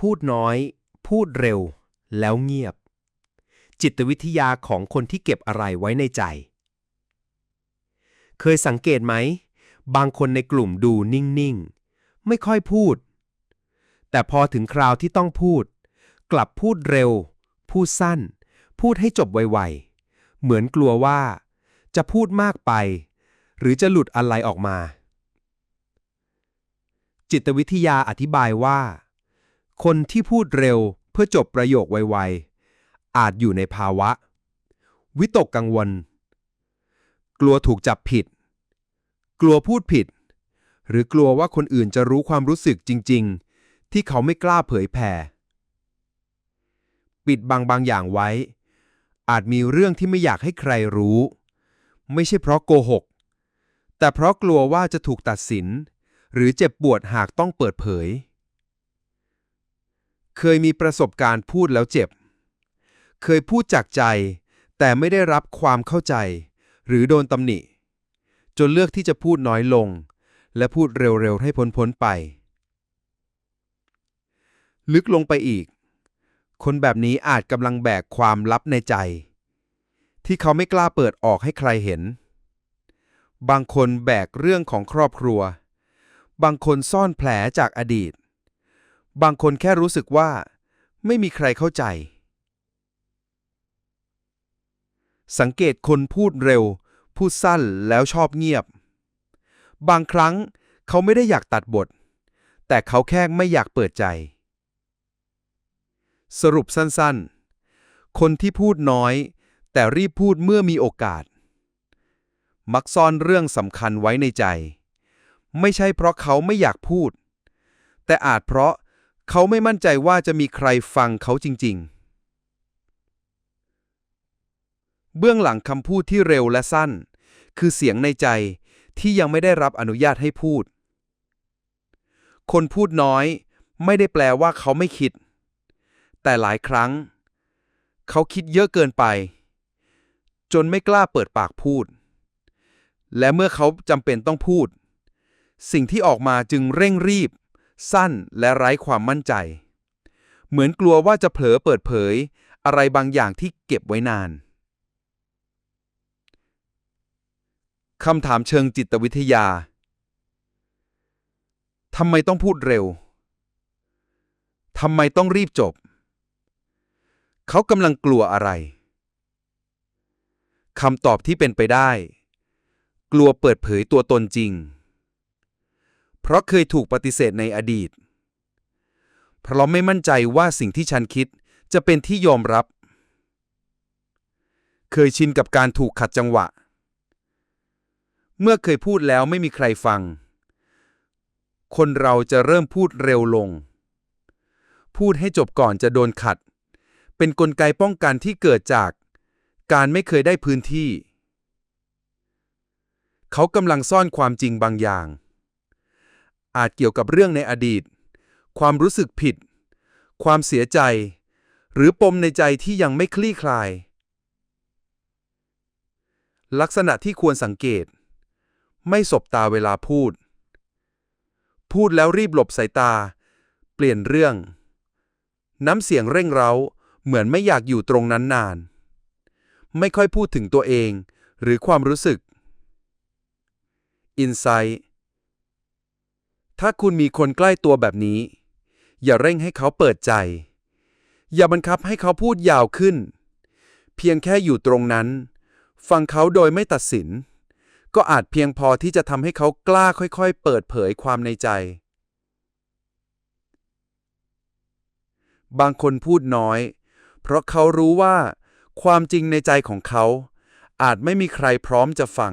พูดน้อย พูดเร็ว แล้วเงียบ จิตวิทยาของคนที่เก็บอะไรไว้ในใจ เคยสังเกตไหม บางคนในกลุ่มดูนิ่ง ๆ ไม่ค่อยพูด แต่พอถึงคราวที่ต้องพูด กลับพูดเร็ว พูดสั้น พูดให้จบไว ๆ เหมือนกลัวว่า จะพูดมากไป หรือจะหลุดอะไรออกมา จิตวิทยาอธิบายว่า คนที่พูดเร็วเพื่อจบประโยคไวๆ อาจอยู่ในภาวะ วิตกกังวล กลัวถูกจับผิด กลัวพูดผิด หรือกลัวว่าคนอื่นจะรู้ความรู้สึกจริง ๆ ที่เขาไม่กล้าเผยแผ่ปิดบังบางอย่างไว้ อาจมีเรื่องที่ไม่อยากให้ใครรู้ ไม่ใช่เพราะโกหก แต่เพราะกลัวว่าจะถูกตัดสิน หรือเจ็บปวดหากต้องเปิดเผย เคยมีประสบการณ์พูดแล้วเจ็บ เคยพูดจากใจ แต่ไม่ได้รับความเข้าใจ หรือโดนตำหนิ จนเลือกที่จะพูดน้อยลง และพูดเร็วๆให้พ้นๆไป ลึกลงไปอีก คนแบบนี้อาจกำลังแบกความลับในใจ ที่เขาไม่กล้าเปิดออกให้ใครเห็น บางคนแบกเรื่องของครอบครัว บางคนซ่อนแผลจากอดีต บางคนแค่รู้สึกว่า ไม่มีใครเข้าใจ สังเกตคนพูดเร็ว พูดสั้นแล้วชอบเงียบ บางครั้งเขาไม่ได้อยากตัดบท แต่เขาแค่ไม่อยากเปิดใจ สรุปสั้นๆ คนที่พูดน้อย แต่รีบพูดเมื่อมีโอกาส มักซ่อนเรื่องสำคัญไว้ในใจ ไม่ใช่เพราะเขาไม่อยากพูดแต่อาจเพราะ เขาไม่มั่นใจว่าจะมีใครฟังเขาจริง ๆ เบื้องหลังคำพูดที่เร็วและสั้น คือเสียงในใจที่ยังไม่ได้รับอนุญาตให้พูด คนพูดน้อย ไม่ได้แปลว่าเขาไม่คิด แต่หลายครั้ง เขาคิดเยอะเกินไป จนไม่กล้าเปิดปากพูด และเมื่อเขาจำเป็นต้องพูด สิ่งที่ออกมาจึงเร่งรีบ สั้นและไร้ความมั่นใจ เหมือนกลัวว่าจะเผลอเปิดเผย อะไรบางอย่างที่เก็บไว้นานคำถามเชิงจิตวิทยาทำไมต้องพูดเร็วทำไมต้องรีบจบ เขากำลังกลัวอะไรคำตอบที่เป็นไปได้ กลัวเปิดเผยตัวตนจริง เพราะเคยถูกปฏิเสธในอดีต เพราะไม่มั่นใจว่าสิ่งที่ฉันคิดจะเป็นที่ยอมรับ เคยชินกับการถูกขัดจังหวะ เมื่อเคยพูดแล้วไม่มีใครฟัง คนเราจะเริ่มพูดเร็วลง พูดให้จบก่อนจะโดนขัด เป็นนกลไกป้องกันที่เกิดจาก การไม่เคยได้พื้นที่ เขากำลังซ่อนความจริงบางอย่าง อาจเกี่ยวกับเรื่องในอดีต ความรู้สึกผิด ความเสียใจ หรือปมในใจที่ยังไม่คลี่คลาย ลักษณะที่ควรสังเกต ไม่สบตาเวลาพูด พูดแล้วรีบหลบสายตา เปลี่ยนเรื่อง น้ำเสียงเร่งเร้า เหมือนไม่อยากอยู่ตรงนั้นนาน ไม่ค่อยพูดถึงตัวเอง หรือความรู้สึก Insight ถ้าคุณมีคนใกล้ตัวแบบนี้ อย่าเร่งให้เขาเปิดใจ อย่าบังคับให้เขาพูดยาวขึ้น เพียงแค่อยู่ตรงนั้น ฟังเขาโดยไม่ตัดสิน ก็อาจเพียงพอที่จะทำให้เขากล้าค่อยๆ เปิดเผยความในใจ บางคนพูดน้อย เพราะเขารู้ว่า ความจริงในใจของเขา อาจไม่มีใครพร้อมจะฟัง